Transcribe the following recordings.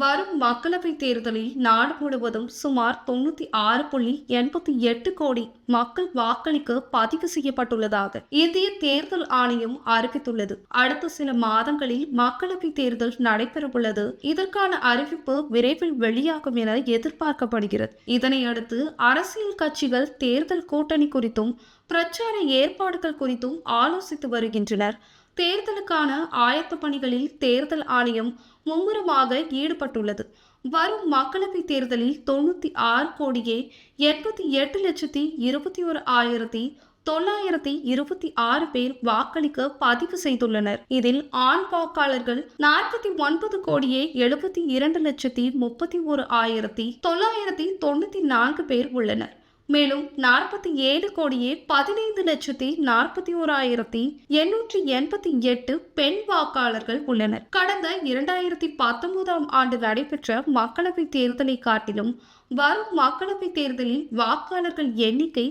வரும் மக்களவை தேர்தலில் நாடு முழுவதும் சுமார் தொண்ணூத்தி ஆறு புள்ளி எண்பத்தி எட்டு கோடி மக்கள் வாக்களிக்க பதிவு செய்யப்பட்டுள்ளதாக இந்திய தேர்தல் ஆணையம் அறிவித்துள்ளது. அடுத்த சில மாதங்களில் மக்களவை தேர்தல் நடைபெறவுள்ளது. இதற்கான அறிவிப்பு விரைவில் வெளியாகும் என எதிர்பார்க்கப்படுகிறது. இதனையடுத்து அரசியல் கட்சிகள் தேர்தல் கூட்டணி குறித்தும் பிரச்சார ஏற்பாடுகள் குறித்தும் ஆலோசித்து வருகின்றனர். தேர்தலுக்கான ஆயத்த பணிகளில் தேர்தல் ஆணையம் மும்முரமாக ஈடுபட்டுள்ளது. வரும் மக்களவைத் தேர்தலில் தொண்ணூற்றி ஆறு கோடியே எண்பத்தி எட்டு லட்சத்தி இருபத்தி ஒரு ஆயிரத்தி தொள்ளாயிரத்தி இருபத்தி ஆறு பேர் வாக்களிக்க பதிவு செய்துள்ளனர். இதில் ஆண் வாக்காளர்கள் நாற்பத்தி ஒன்பது கோடியே எழுபத்தி இரண்டு லட்சத்தி முப்பத்தி ஒரு ஆயிரத்தி தொள்ளாயிரத்தி தொண்ணூத்தி நான்கு பேர் உள்ளனர். மேலும் நாற்பத்தி ஏழு கோடியே பதினைந்து லட்சத்தி நாற்பத்தி ஓராயிரத்தி எண்ணூற்றி எண்பத்தி எட்டு பெண் வாக்காளர்கள் உள்ளனர். கடந்த இரண்டாயிரத்தி பத்தொன்பதாம் ஆண்டு நடைபெற்ற மக்களவை தேர்தலை காட்டிலும் வரும் மக்களவை தேர்தலில் வாக்காளர்கள் எண்ணிக்கை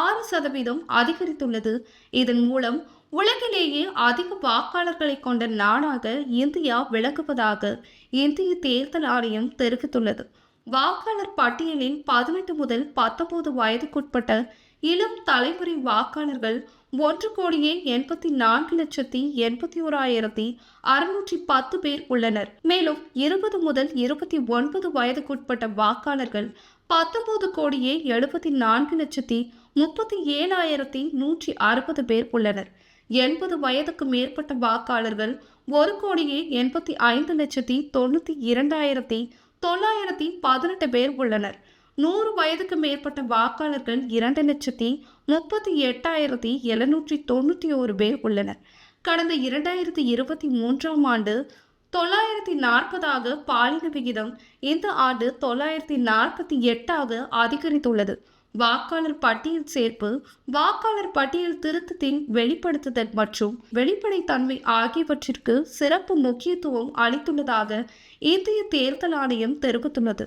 ஆறு சதவீதம் அதிகரித்துள்ளது. இதன் மூலம் உலகிலேயே அதிக வாக்காளர்களை கொண்ட நாடாக இந்தியா விளங்குவதாக இந்திய தேர்தல் ஆணையம் தெரிவித்துள்ளது. வாக்காளர் பட்டியலில் பதினெட்டு முதல் பத்தொன்பது வயதுக்குட்பட்ட இளம் தலைமுறை வாக்காளர்கள் ஒன்று கோடியே எண்பத்தி நான்கு லட்சத்தி எண்பத்தி ஓராயிரத்தி அறுநூற்றி பத்து பேர் உள்ளனர். மேலும் இருபது முதல் இருபத்தி ஒன்பது வயதுக்குட்பட்ட வாக்காளர்கள் பத்தொன்பது கோடியே எழுபத்தி நான்கு லட்சத்தி முப்பத்தி ஏழாயிரத்தி நூற்றி அறுபது பேர் உள்ளனர். எண்பது வயதுக்கு மேற்பட்ட வாக்காளர்கள் ஒரு கோடியே எண்பத்தி ஐந்து லட்சத்தி தொண்ணூற்றி இரண்டாயிரத்தி தொள்ளாயிரத்தி பதினெட்டு பேர் உள்ளனர். நூறு வயதுக்கு மேற்பட்ட வாக்காளர்கள் இரண்டு லட்சத்தி முப்பத்தி எட்டாயிரத்தி எழுநூற்றி தொண்ணூற்றி ஒரு பேர் உள்ளனர். கடந்த இரண்டாயிரத்தி இருபத்தி மூன்றாம் ஆண்டு தொள்ளாயிரத்தி நாற்பதாக பாலின விகிதம் இந்த ஆண்டு தொள்ளாயிரத்தி நாற்பத்தி எட்டாக அதிகரித்துள்ளது. வாக்காளர் பட்டியல் சேர்ப்பு வாக்காளர் பட்டியல் திருத்தத்தின் வெளிப்படுத்துதல் மற்றும் வெளிப்படைத்தன்மை ஆகியவற்றிற்கு சிறப்பு முக்கியத்துவம் அளித்துள்ளதாக இந்திய தேர்தல் ஆணையம் தெரிவித்துள்ளது.